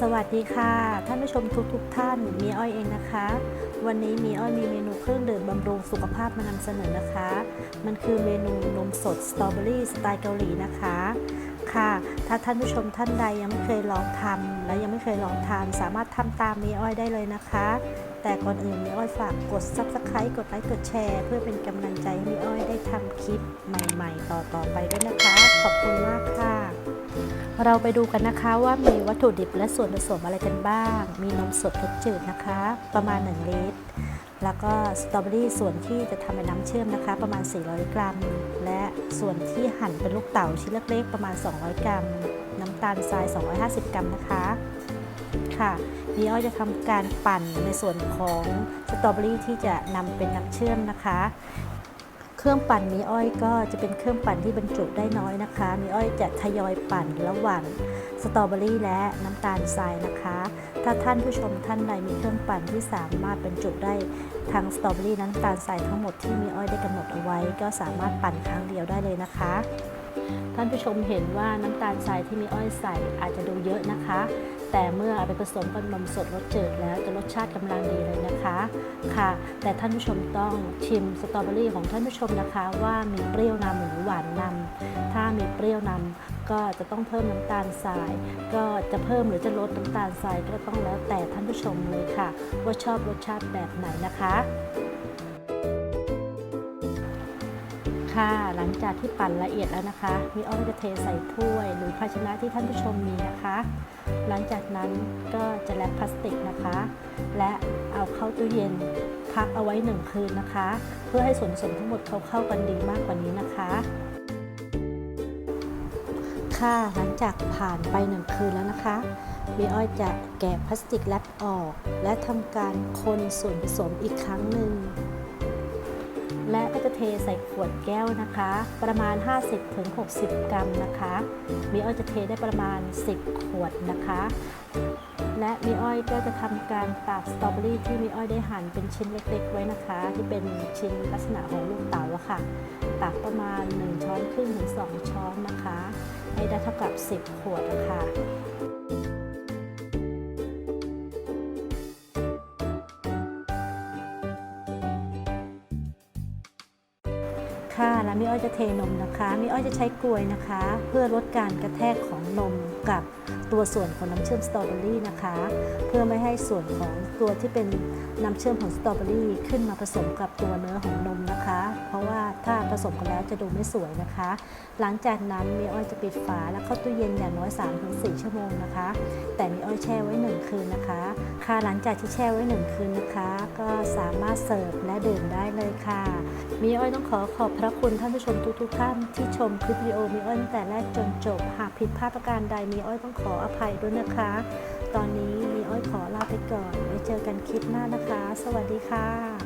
สวัสดีค่ะ ท่านผู้ชมทุกทกท่านมีอ้อยเองนะคะ วันนี้มีอ้อยมีเมนูเครื่องดื่มบำรุงสุขภาพมานำเสนอนะคะ มันคือเมนูนมสดสตรอเบอรี่สไตล์เกาหลีนะคะค่ะ ถ้าท่านผู้ชมท่านใดยังไม่เคยลองทำและยังไม่เคยลองทานสามารถทำตามมีอ้อยได้เลยนะคะ แต่ก่อนอื่นมีอ้อยฝากกด subscribe กดไลค์กดแชร์ เพื่อเป็นกำลังใจให้มีอ้อยได้ทำคลิปใหม่ ๆ ต่อๆไปด้วยนะคะ ขอบคุณมากค่ะ เราไปดูกันนะคะว่ามีวัตถุดิบและส่วนผสมอะไรกันบ้าง มีนมสดรสจืดนะคะ ประมาณ 1 ลิตร แล้วก็สตรอเบอรี่ส่วนที่จะทำเป็นน้ำเชื่อมนะคะ ประมาณ 400 กรัม และส่วนที่หั่นเป็นลูกเต๋าชิ้นเล็กๆประมาณ 200 กรัม น้ำตาลทราย 250 กรัมนะคะ ค่ะนี่อ้อยจะทำการปั่นในส่วนของสตรอเบอรี่ที่จะนำเป็นน้ำเชื่อมนะคะ ครื่องปั่นมีอ้อยก็จะเป็นเครื่องปั่นที่บรรจุได้น้อยนะคะ มีอ้อยจะทยอยปั่นระหว่าง สตรอเบอรี่และน้ำตาลทรายนะคะ ถ้าท่านผู้ชมท่านใดมีเครื่องปั่นที่สามารถบรรจุได้ทั้งสตรอเบอรี่น้ำตาลทรายทั้งหมดที่มีอ้อยได้กำหนดเอาไว้ ก็สามารถปั่นครั้งเดียวได้เลยนะคะ ท่านผู้ชมเห็นว่าน้ำตาลทรายที่มีอ้อยใส่อาจจะดูเยอะนะคะ แต่เมื่อเอาไปผสมกับนมสดรสจืดแล้วจะรสชาติกำลังดีเลยนะคะค่ะ แต่ท่านผู้ชมต้องชิมสตรอเบอรี่ของท่านผู้ชมนะคะ ว่ามีเปรี้ยวนำหรือหวานนำถ้ามีเปรี้ยวนำ ก็จะต้องเพิ่มน้ำตาลทราย ก็จะเพิ่มหรือจะลดน้ำตาลทรายก็ต้องแล้วแต่ท่านผู้ชมเลยค่ะ ว่าชอบรสชาติแบบไหนนะคะค่ะหลังจากที่ปั่นละเอียดแล้วนะคะ มีอ้อยจะเทใส่ถ้วย หรือภาชนะที่ท่านผู้ชมมีนะคะ หลังจากนั้นก็จะแรปพลาสติกนะคะ และเอาเข้าตู้เย็นพักเอาไว้หนึ่งคืนนะคะ เพื่อให้ส่วนผสมทั้งหมดเขาเข้ากันดีมากกว่านี้นะคะ ค่ะ หลังจากผ่านไปหนึ่งคืนแล้วนะคะมีอ้อยจะแกะพลาสติกแรปออก และทำการคนส่วนผสมอีกครั้งหนึ่ง และก็จะเทใส่ขวดแก้วนะคะ ประมาณ 50-60 กรัมนะคะมีอ้อยจะเทได้ประมาณ 10 ขวดนะคะ และมีอ้อยก็จะทำการตากสตรอเบอรี่ที่มีอ้อยได้หั่นเป็นชิ้นเล็กๆ ไว้นะคะ ที่เป็นชิ้นลักษณะของลูกเต๋าค่ะ ตากประมาณ 1 ช้อนครึ่งถึง 2 ช้อนนะคะ ให้ได้เท่ากับ 10 ขวดนะคะ ค่ะแล้วมีอ้อยจะเทนมนะคะมีอ้อยจะใช้กลวยนะคะ เพื่อลดการกระแทกของนมกับตัวส่วนของน้ำเชื่อมสตรอเบอรี่นะคะ เพื่อไม่ให้ส่วนของตัวที่เป็นน้ำเชื่อมของสตรอเบอรี่ขึ้นมาผสมกับตัวเนื้อของนมนะคะ เพราะว่าถ้าผสมกันแล้วจะดูไม่สวยนะคะ หลังจากนั้นมีอ้อยจะปิดฝาและเข้าตู้เย็นอย่างน้อย 3-4 ชั่วโมงนะคะ แต่มีอ้อยแช่ไว้ 1 คืนนะคะ ค่ะหลังจากที่แช่ไว้ 1 คืนนะคะ ก็สามารถเสิร์ฟและดื่มได้เลยค่ะมีอ้อยต้องขอขอบพระคุณท่านผู้ชมทุกๆท่านที่ชมคลิปวิดีโอมีอ้อยตั้งแต่แรกจนจบ หากผิดพลาดประการใดมีอ้อยต้องขออภัยด้วยนะคะ ตอนนี้มีอ้อยขอลาไปก่อนไว้เจอกันคลิปหน้านะคะ สวัสดีค่ะ